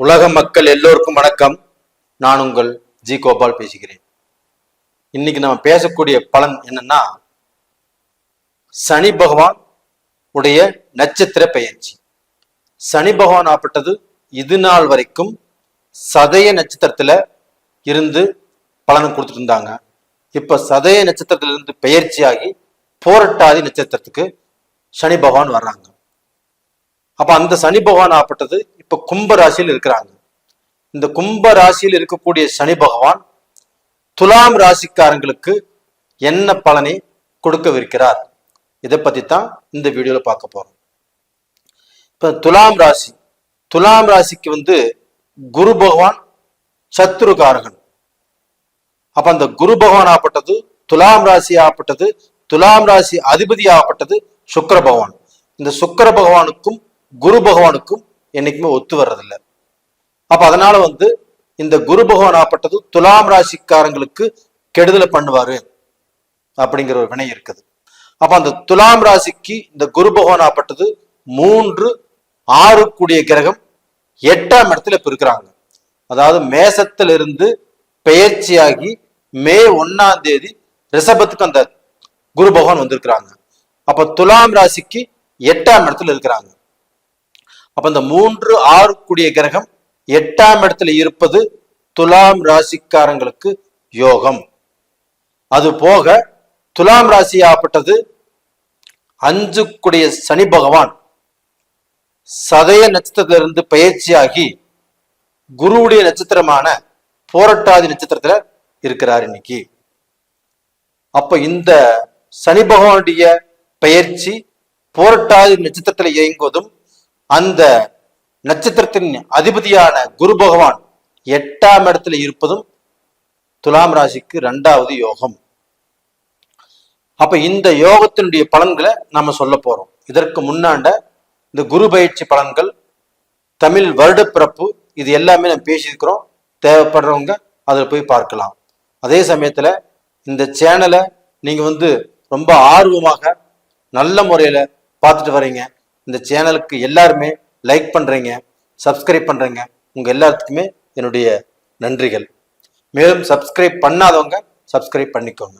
உலக மக்கள் எல்லோருக்கும் வணக்கம். நான் உங்கள் ஜி கோபால் பேசுகிறேன். இன்னைக்கு நம்ம பேசக்கூடிய பலன் என்னன்னா சனி பகவான் உடைய நட்சத்திர பெயர்ச்சி. சனி பகவான் ஆப்பட்டது இது நாள் வரைக்கும் சதய நட்சத்திரத்துல இருந்து பலன் கொடுத்துட்டு இருந்தாங்க. இப்ப சதய நட்சத்திரத்துல இருந்து பெயர்ச்சியாகி போரட்டாதி நட்சத்திரத்துக்கு சனி பகவான் வர்றாங்க. அப்ப அந்த சனி பகவான் ஆப்பட்டது இப்ப கும்ப ராசியில் இருக்கிறாங்க. இந்த கும்ப ராசியில் இருக்கக்கூடிய சனி பகவான் துலாம் ராசிக்காரங்களுக்கு என்ன பலனை கொடுக்கவிருக்கிறார்? இதை பத்தி தான் இந்த வீடியோல பார்க்க போறோம். இப்ப துலாம் ராசி துலாம் ராசிக்கு வந்து குரு பகவான் சத்ருகாரகன். அப்ப அந்த குரு பகவான் ஆப்பட்டது துலாம் ராசி ஆப்பட்டது துலாம் ராசி அதிபதி ஆப்பட்டது சுக்கர பகவான். இந்த சுக்கர பகவானுக்கும் குரு பகவானுக்கும் என்னைக்குமே ஒத்து வர்றதில்லை. அப்ப அதனால வந்து இந்த குரு பகவான் ஆப்பட்டது துலாம் ராசிக்காரங்களுக்கு கெடுதலை பண்ணுவாரு அப்படிங்கிற ஒரு வினை இருக்குது. அப்ப அந்த துலாம் ராசிக்கு இந்த குரு பகவான் ஆப்பட்டது மூன்று ஆறு கூடிய கிரகம் எட்டாம் இடத்துல இப்ப இருக்கிறாங்க. அதாவது மேசத்திலிருந்து பெயர்ச்சியாகி மே ஒன்னாம் தேதி ரிஷபத்துக்கு அந்த குரு பகவான் வந்திருக்கிறாங்க. அப்ப துலாம் ராசிக்கு எட்டாம் இடத்துல இருக்கிறாங்க. அப்ப இந்த மூன்று ஆறு கிரகம் எட்டாம் இடத்துல இருப்பது துலாம் ராசிக்காரங்களுக்கு யோகம். அது போக துலாம் ராசி அஞ்சுக்குடைய அஞ்சு சனி பகவான். சதய நட்சத்திரத்திலிருந்து பயிற்சியாகி குருவுடைய நட்சத்திரமான போரட்டாதி நட்சத்திரத்துல இருக்கிறார் இன்னைக்கு. அப்ப இந்த சனி பகவானுடைய பெயர்ச்சி போரட்டாதி நட்சத்திரத்துல இயங்குவதும் அந்த நட்சத்திரத்தின் அதிபதியான குரு பகவான் எட்டாம் இடத்துல இருப்பதும் துலாம் ராசிக்கு ரெண்டாவது யோகம். அப்ப இந்த யோகத்தினுடைய பலன்களை நம்ம சொல்ல போறோம். இதற்கு முன்னாண்ட இந்த குரு பயிற்சி பலன்கள் தமிழ் வருடப்பிறப்பு இது எல்லாமே நம்ம பேசியிருக்கிறோம். தேவைப்படுறவங்க அதில் போய் பார்க்கலாம். அதே சமயத்தில் இந்த சேனலை நீங்கள் வந்து ரொம்ப ஆர்வமாக நல்ல முறையில் பார்த்துட்டு வரீங்க. இந்த சேனலுக்கு எல்லாருமே லைக் பண்றீங்க சப்ஸ்கிரைப் பண்றீங்க. உங்கள் எல்லாத்துக்குமே என்னுடைய நன்றிகள். மேலும் சப்ஸ்கிரைப் பண்ணாதவங்க சப்ஸ்கிரைப் பண்ணிக்கோங்க.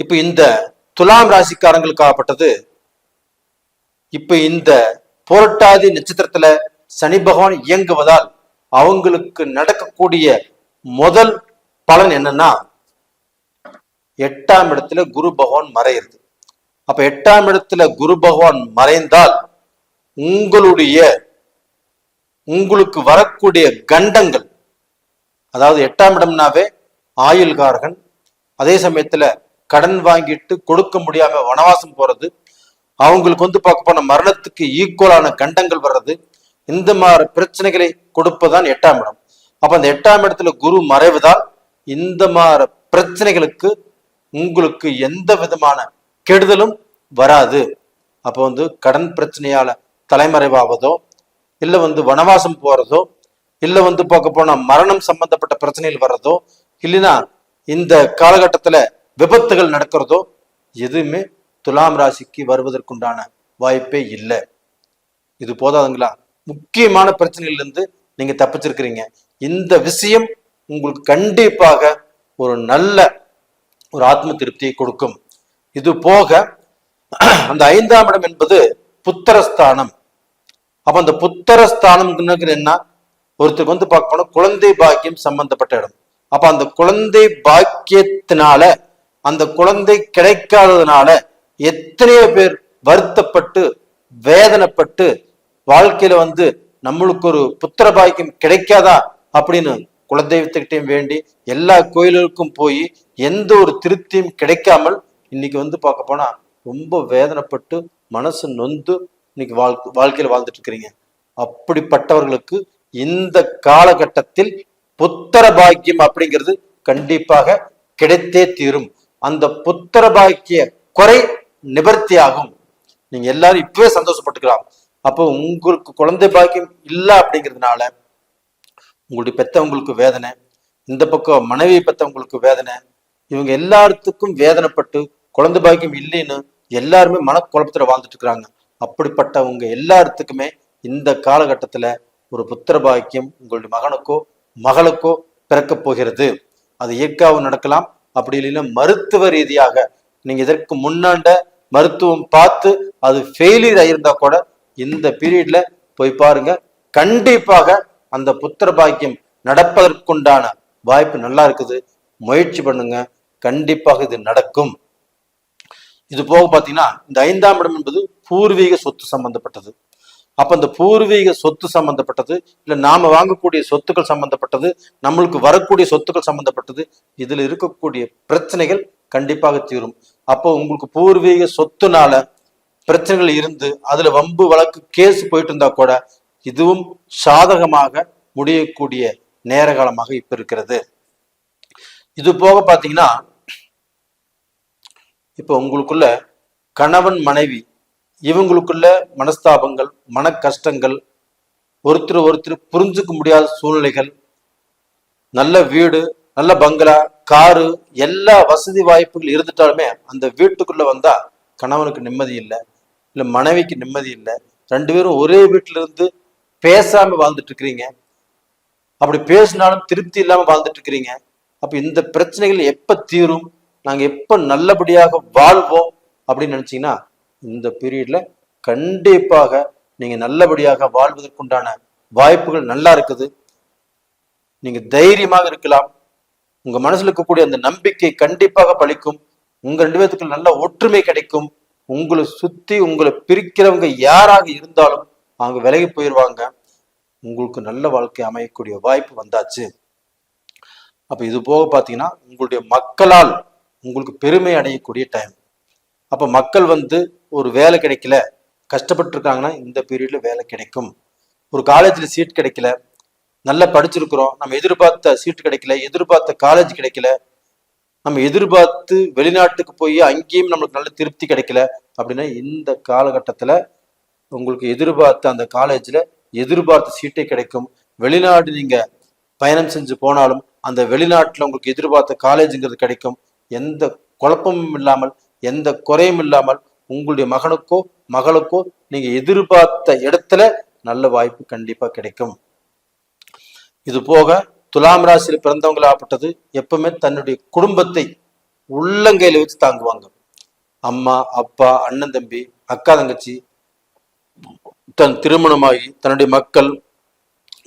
இப்போ இந்த துலாம் ராசிக்காரங்களுக்கு ஆகப்பட்டது இந்த புரட்டாதி நட்சத்திரத்தில் சனி பகவான் இயங்குவதால் அவங்களுக்கு நடக்கக்கூடிய முதல் பலன் என்னன்னா எட்டாம் இடத்துல குரு பகவான் மறையிறது. அப்ப எட்டாம் இடத்துல குரு பகவான் மறைந்தால் உங்களுடைய உங்களுக்கு வரக்கூடிய கண்டங்கள் அதாவது எட்டாம் இடம்னாவே ஆயுள்காரகன் அதே சமயத்துல கடன் வாங்கிட்டு கொடுக்க முடியாம வனவாசம் போறது அவங்களுக்கு வந்து பார்க்க போன மரணத்துக்கு ஈக்குவலான கண்டங்கள் வர்றது இந்த மாதிரி பிரச்சனைகளை கொடுப்பதுதான் எட்டாம் இடம். அப்ப அந்த எட்டாம் இடத்துல குரு மறைவதால் இந்த மாதிரி பிரச்சனைகளுக்கு உங்களுக்கு எந்த விதமான கெடுதலும் வராது. அப்போ வந்து கடன் பிரச்சனையால தலைமறைவாவதோ இல்லை வந்து வனவாசம் போறதோ இல்லை வந்து பார்க்க போனா மரணம் சம்பந்தப்பட்ட பிரச்சனைகள் வர்றதோ இல்லைன்னா இந்த காலகட்டத்தில் விபத்துகள் நடக்கிறதோ எதுவுமே துலாம் ராசிக்கு வருவதற்குண்டான வாய்ப்பே இல்லை. இது போதாதுங்களா? முக்கியமான பிரச்சனையிலிருந்து நீங்க தப்பிச்சிருக்கிறீங்க. இந்த விஷயம் உங்களுக்கு கண்டிப்பாக ஒரு நல்ல ஒரு ஆத்ம திருப்தியை கொடுக்கும். இது போக அந்த ஐந்தாம் இடம் என்பது புத்திரஸ்தானம். அப்ப அந்த புத்திரஸ்தானம் என்ன? ஒருத்தருக்கு வந்து பார்க்க போனா குழந்தை பாக்கியம் சம்பந்தப்பட்ட இடம். அப்ப அந்த குழந்தை பாக்கியத்தினால அந்த குழந்தை கிடைக்காததுனால எத்தனையோ பேர் வருத்தப்பட்டு வேதனைப்பட்டு வாழ்க்கையில வந்து நம்மளுக்கு ஒரு புத்திர பாக்கியம் கிடைக்காதா? அப்படின்னு குலதெய்வத்துக்கிட்டையும் வேண்டி எல்லா கோயிலுக்கும் போய் எந்த ஒரு திருப்தியும் கிடைக்காமல் இன்னைக்கு வந்து பார்க்க போனா ரொம்ப வேதனைப்பட்டு மனசு நொந்து இன்னைக்கு வாழ்க்கை வாழ்க்கையில வாழ்ந்துட்டு இருக்கிறீங்க அப்படிப்பட்டவர்களுக்கு இந்த காலகட்டத்தில் புத்திர பாக்கியம் அப்படிங்கிறது கண்டிப்பாக கிடைத்தே தீரும். அந்த புத்திர பாக்கிய குறை நிவர்த்தியாகும். நீங்க எல்லாரும் இப்பவே சந்தோஷப்பட்டுக்கலாம். அப்போ உங்களுக்கு குழந்தை பாக்கியம் இல்லை அப்படிங்கிறதுனால உங்களுடைய பெத்தவங்களுக்கு வேதனை இந்த பக்கம் மனைவி பெத்தவங்களுக்கு வேதனை இவங்க எல்லாத்துக்கும் வேதனைப்பட்டு குழந்தை பாக்கியம் இல்லைன்னு எல்லாருமே மனக்குழப்பத்துல வாழ்ந்துட்டு இருக்கிறாங்க. அப்படிப்பட்டவங்க எல்லாத்துக்குமே இந்த காலகட்டத்துல ஒரு புத்திர பாக்கியம் உங்களுடைய மகனுக்கோ மகளுக்கோ பிறக்கப் போகிறது. அது இயற்காவும் நடக்கலாம். அப்படி இல்லைன்னா மருத்துவ ரீதியாக நீங்க இதற்கு முன்னாண்ட மருத்துவம் பார்த்து அது ஃபெயிலியர் ஆயிருந்தா கூட இந்த பீரியட்ல போய் பாருங்க. கண்டிப்பாக அந்த புத்திர பாக்கியம் நடப்பதற்குண்டான வாய்ப்பு நல்லா இருக்குது. முயற்சி பண்ணுங்க. கண்டிப்பாக இது நடக்கும். இது போக பார்த்தீங்கன்னா இந்த ஐந்தாம் இடம் என்பது பூர்வீக சொத்து சம்பந்தப்பட்டது. அப்ப இந்த பூர்வீக சொத்து சம்பந்தப்பட்டது இல்ல நாம வாங்கக்கூடிய சொத்துக்கள் சம்பந்தப்பட்டது நம்மளுக்கு வரக்கூடிய சொத்துக்கள் சம்பந்தப்பட்டது இதுல இருக்கக்கூடிய பிரச்சனைகள் கண்டிப்பாக தீரும். அப்போ உங்களுக்கு பூர்வீக சொத்துனால பிரச்சனைகள் இருந்து அதுல வம்பு வழக்கு கேஸ் போயிட்டு இருந்தா கூட இதுவும் சாதகமாக முடியக்கூடிய நேர காலமாக இப்ப இருக்கிறது. இது போக பாத்தீங்கன்னா இப்போ உங்களுக்குள்ள கணவன் மனைவி இவங்களுக்குள்ள மனஸ்தாபங்கள் மன கஷ்டங்கள் ஒருத்தர் ஒருத்தர் புரிஞ்சுக்க முடியாத சூழ்நிலைகள் நல்ல வீடு நல்ல பங்களா காரு எல்லா வசதி வாய்ப்புகள் இருந்துட்டாலுமே அந்த வீட்டுக்குள்ள வந்தா கணவனுக்கு நிம்மதி இல்லை இல்ல மனைவிக்கு நிம்மதி இல்லை. ரெண்டு பேரும் ஒரே வீட்டுல இருந்து பேசாம வாழ்ந்துட்டு இருக்கிறீங்க. அப்படி பேசினாலும் திருப்தி இல்லாம வாழ்ந்துட்டு இருக்கிறீங்க. அப்ப இந்த பிரச்சனைகள் எப்ப தீரும்? நாங்கள் எப்போ நல்லபடியாக வாழ்வோம் அப்படின்னு நினைச்சீங்கன்னா இந்த பீரியட்ல கண்டிப்பாக நீங்க நல்லபடியாக வாழ்வதற்குண்டான வாய்ப்புகள் நல்லா இருக்குது. நீங்க தைரியமாக இருக்கலாம். உங்க மனசுல இருக்கக்கூடிய அந்த நம்பிக்கை கண்டிப்பாக பழிக்கும் உங்க ரெண்டு பேத்துக்கு நல்ல ஒற்றுமை கிடைக்கும். உங்களை சுத்தி உங்களை பிரிக்கிறவங்க யாராக இருந்தாலும் அவங்க விலகி போயிடுவாங்க உங்களுக்கு நல்ல வாழ்க்கை அமையக்கூடிய வாய்ப்பு வந்தாச்சு. அப்போ இது போக பார்த்தீங்கன்னா உங்களுடைய மக்களால் உங்களுக்கு பெருமை அடையக்கூடிய டைம் அப்போ மக்கள் வந்து ஒரு வேலை கிடைக்கல கஷ்டப்பட்டுருக்காங்கன்னா இந்த பீரியடில் வேலை கிடைக்கும். ஒரு காலேஜில் சீட் கிடைக்கல நல்லா படிச்சிருக்கிறோம் நம்ம எதிர்பார்த்த சீட் கிடைக்கல எதிர்பார்த்த காலேஜ் கிடைக்கல நம்ம எதிர்பார்த்து வெளிநாட்டுக்கு போய் அங்கேயும் நம்மளுக்கு நல்ல திருப்தி கிடைக்கல அப்படின்னா இந்த காலகட்டத்தில் உங்களுக்கு எதிர்பார்த்த அந்த காலேஜில் எதிர்பார்த்த சீட்டே கிடைக்கும். வெளிநாடு நீங்கள் பயணம் செஞ்சு போனாலும் அந்த வெளிநாட்டில் உங்களுக்கு எதிர்பார்த்த காலேஜுங்கிறது கிடைக்கும். எந்த குழப்பமும் இல்லாமல் எந்த குறையும் இல்லாமல் உங்களுடைய மகனுக்கோ மகளுக்கோ நீங்க எதிர்பார்த்த இடத்துல நல்ல வாய்ப்பு கண்டிப்பா கிடைக்கும். இது போக துலாம் ராசியில் பிறந்தவங்களாகப்பட்டது எப்பவுமே தன்னுடைய குடும்பத்தை உள்ளங்கையில வச்சு தாங்குவாங்க. அம்மா அப்பா அண்ணன் தம்பி அக்கா தங்கச்சி தன் திருமணமாகி தன்னுடைய மக்கள்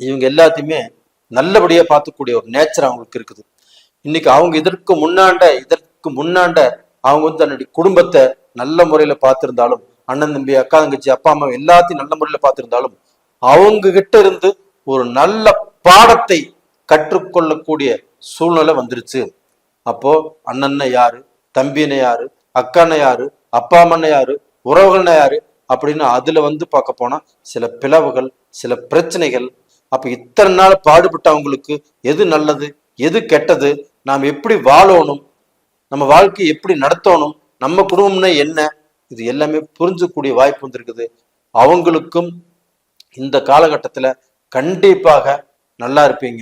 இவங்க எல்லாத்தையுமே நல்லபடியா பார்த்துக்கூடிய ஒரு நேச்சர் அவங்களுக்கு இருக்குது. இன்னைக்கு அவங்க இதற்கு முன்னாண்ட இதற்கு முன்னாண்ட அவங்க வந்து தன்னுடைய குடும்பத்தை நல்ல முறையில பார்த்திருந்தாலும் அண்ணன் தம்பி அக்கா தங்கச்சி அப்பா அம்மா எல்லாத்தையும் நல்ல முறையில பார்த்திருந்தாலும் அவங்க கிட்ட இருந்து ஒரு நல்ல பாடத்தை கற்றுக்கொள்ளக்கூடிய சூழ்நிலை வந்துருச்சு. அப்போ அண்ணன்ன யாரு தம்பின யாரு அக்கான யாரு அப்பா அம்மன்ன யாரு உறவுகள்னா யாரு அப்படின்னு அதுல வந்து பார்க்க போனா சில பிளவுகள் சில பிரச்சனைகள். அப்ப இத்தனை நாள் பாடுபட்டவங்களுக்கு எது நல்லது எது கெட்டது நாம் எப்படி வாழணும்? நம்ம வாழ்க்கையை எப்படி நடத்தணும்? நம்ம குடும்பம்னா என்ன? இது எல்லாமே புரிஞ்சக்கூடிய வாய்ப்பு வந்திருக்குது. அவங்களுக்கும் இந்த காலகட்டத்துல கண்டிப்பாக நல்லா இருப்பீங்க.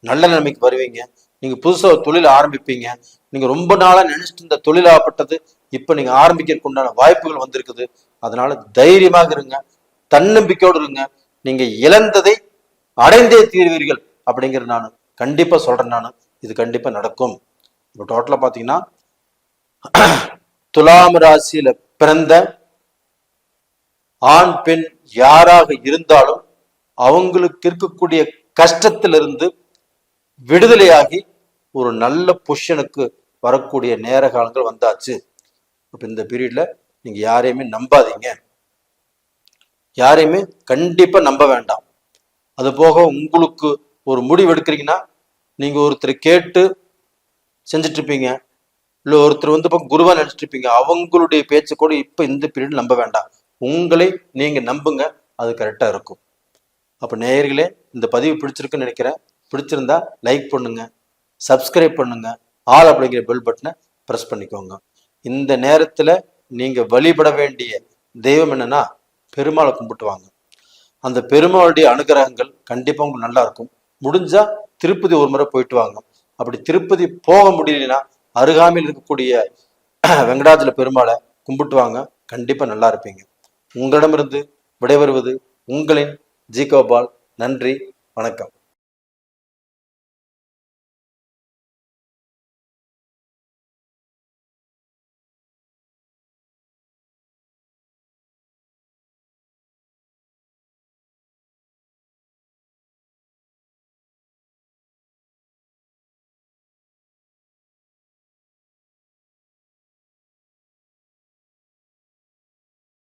நல்ல நிலைமைக்கு வருவீங்க. நீங்க புதுசா ஒரு தொழில் ஆரம்பிப்பீங்க. நீங்க ரொம்ப நாளா நினைச்சிட்டு இந்த தொழிலாகப்பட்டது இப்ப நீங்க ஆரம்பிக்கிறதுக்கு உண்டான வாய்ப்புகள் வந்திருக்குது. அதனால தைரியமாக இருங்க. தன்னம்பிக்கையோடு இருங்க. நீங்க இழந்ததை அடைந்தே தீர்வீர்கள் அப்படிங்கிற நான் கண்டிப்பா சொல்றேன் நான். இது கண்டிப்பா நடக்கும். இப்போ டோட்டலா பாத்தீங்கன்னா துலாம் ராசியில் பிறந்த ஆண் பெண் யாராக இருந்தாலும் அவங்களுக்கு இருக்கக்கூடிய கஷ்டத்திலிருந்து விடுதலையாகி ஒரு நல்ல பொஷனுக்கு வரக்கூடிய நேர காலங்கள் வந்தாச்சு. அப்ப இந்த பீரியட்ல நீங்க யாரையுமே நம்பாதீங்க. யாரையுமே கண்டிப்பா நம்ப வேண்டாம். அது போக உங்களுக்கு ஒரு முடிவு எடுக்கிறீங்கன்னா நீங்கள் ஒருத்தர் கேட்டு செஞ்சுட்டு இருப்பீங்க இல்லை ஒருத்தர் வந்து இப்போ குருவாக நினைச்சிட்டு இருப்பீங்க அவங்களுடைய பேச்சு கூட இப்போ இந்த பீரியட் நம்ப வேண்டாம். உங்களை நீங்கள் நம்புங்க அது கரெக்டாக இருக்கும். அப்போ நேயர்களே இந்த பதிவு பிடிச்சிருக்குன்னு நினைக்கிறேன். பிடிச்சிருந்தா லைக் பண்ணுங்க சப்ஸ்கிரைப் பண்ணுங்க ஆல் அப்படிங்கிற பெல் பட்டனை ப்ரெஸ் பண்ணிக்கோங்க. இந்த நேரத்தில் நீங்கள் வழிபட வேண்டிய தெய்வம் என்னன்னா பெருமாளை கும்பிட்டு வாங்க. அந்த பெருமாளுடைய அனுகிரகங்கள் கண்டிப்பாக உங்களுக்கு நல்லா இருக்கும். முடிஞ்சா திருப்பதி ஒரு முறை போயிட்டு வாங்க அப்படி திருப்பதி போக முடியலன்னா அருகாமையில் இருக்கக்கூடிய வெங்கடாஜல பெருமாளை கும்பிட்டு வாங்க. கண்டிப்பா நல்லா இருப்பீங்க. உங்களிடமிருந்து விடைபெறுவது உங்களின் ஜி கோபால். நன்றி. வணக்கம்.